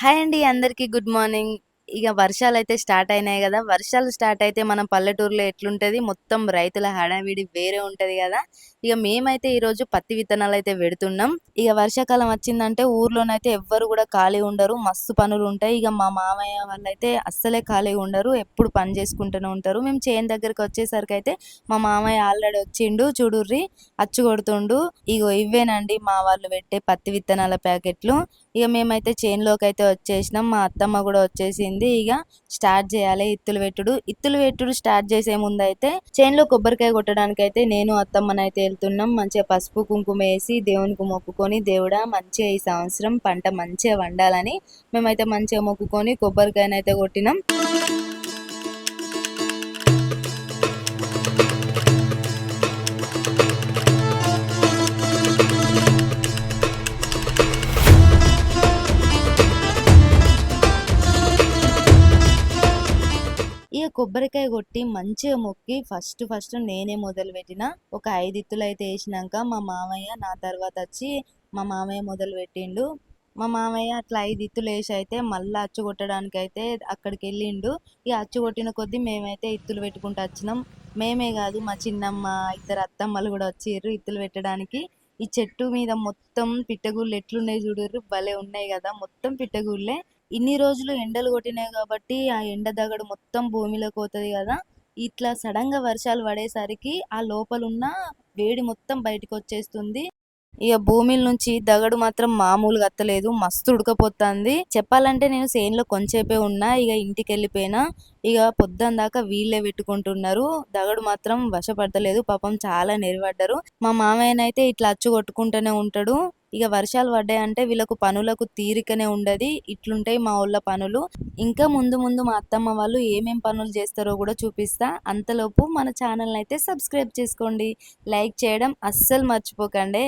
Hi అండి అందరికీ good morning. ఇక వర్షాలు అయితే స్టార్ట్ అయినాయి కదా. వర్షాలు స్టార్ట్ అయితే మనం పల్లెటూరులో ఎట్లుంటది? మొత్తం రైతుల హడావిడి వేరే ఉంటది కదా. ఇక మేమైతే ఈ రోజు పత్తి విత్తనాలు అయితే పెడుతున్నాం. ఇక వర్షాకాలం వచ్చిందంటే ఊర్లోనైతే ఎవ్వరు కూడా ఖాళీ ఉండరు. మస్తు పనులు ఉంటాయి. ఇక మా మామయ్య వాళ్ళైతే అస్సలే ఖాళీ ఉండరు. ఎప్పుడు పని చేసుకుంటూనే ఉంటారు. మేము చేను దగ్గరికి వచ్చేసరికి అయితే మా మామయ్య ఆల్రెడీ వచ్చిండు. చూడుర్రి అచ్చు కొడుతుండు. ఇగో ఇవేనండి మా వాళ్ళు పెట్టే పత్తి విత్తనాల ప్యాకెట్లు. ఇక మేమైతే చేనులోకి అయితే వచ్చేసినాం. మా అత్తమ్మ కూడా వచ్చేసింది. ఇక స్టార్ట్ చేయాలి. ఇత్తులు పెట్టుడు. ఇత్తులు పెట్టుడు స్టార్ట్ చేసే ముందు అయితే చేనులో కొబ్బరికాయ కొట్టడానికి అయితే నేను అత్తమ్మనైతే వెళ్తున్నాం. మంచిగా పసుపు కుంకుమ వేసి దేవునికి మొక్కుకొని దేవుడా మంచిగా ఈ సంవత్సరం పంట మంచిగా వండాలని మేమైతే మంచిగా మొక్కుకొని కొబ్బరికాయనైతే కొట్టినాం. కొబ్బరికాయ కొట్టి మంచిగా మొక్కి ఫస్ట్ ఫస్ట్ నేనే మొదలు పెట్టిన ఒక ఐదిత్తులు అయితే వేసినాక మా మామయ్య నా తర్వాత వచ్చి మా మామయ్య మొదలు పెట్టిండు మా మామయ్య అట్లా ఐదు ఇత్తులు వేసి అయితే మళ్ళీ అచ్చు కొట్టడానికి అయితే అక్కడికి వెళ్ళిండు. ఇక అచ్చు కొట్టిన కొద్దీ మేమైతే ఇత్తులు పెట్టుకుంటూ వచ్చినాం. మేమే కాదు మా చిన్నమ్మ ఇద్దరు అత్తమ్మలు కూడా వచ్చిర్రు ఇత్తులు పెట్టడానికి. ఈ చెట్టు మీద మొత్తం పిట్టగుళ్ళు ఎట్లున్నాయి చూడుర్రు? భలే ఉన్నాయి కదా మొత్తం పిట్టగుళ్ళే. ఇన్ని రోజులు ఎండలు కొట్టినాయి కాబట్టి ఆ ఎండ దగడు మొత్తం భూమిలోకి పోతుంది కదా ఇట్లా సడన్గా వర్షాలు పడేసరికి ఆ లోపల ఉన్న వేడి మొత్తం బయటకు వచ్చేస్తుంది. ఇక భూమిల నుంచి దగడు మాత్రం మామూలుగా అత్తలేదు మస్తు ఉడకపోతుంది. చెప్పాలంటే నేను సేన్లో కొంచెంసేపే ఉన్నా ఇక ఇంటికి వెళ్ళిపోయినా ఇక పొద్దున దాకా వీళ్ళే పెట్టుకుంటున్నారు. దగడు మాత్రం వశపడతలేదు పాపం చాలా నెరవడ్డారు మా మామయ్యనైతే ఇట్లా అచ్చు కొట్టుకుంటూనే ఉంటాడు. ఇక వర్షాలు పడ్డాయంటే వీళ్ళకు పనులకు తీరికనే ఉండదు. ఇట్లుంటాయి మా ఊళ్ళ పనులు. ఇంకా ముందు ముందు మా అత్తమ్మ వాళ్ళు ఏమేం పనులు చేస్తారో కూడా చూపిస్తా. అంతలోపు మన ఛానల్ అయితే సబ్స్క్రైబ్ చేసుకోండి. లైక్ చేయడం అస్సలు మర్చిపోకండి.